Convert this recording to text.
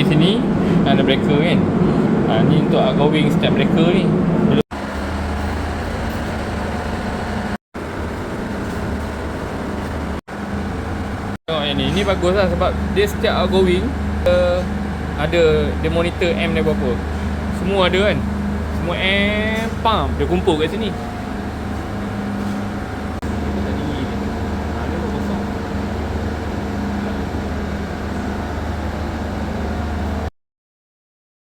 pergi sini ada breaker kan. Ha, ni untuk outgoing step breaker ni. Oh, yang ni. ni bagus lah sebab dia setiap outgoing uh, ada dia monitor M dia berapa. Semua ada kan? Semua M pam dia kumpul kat sini.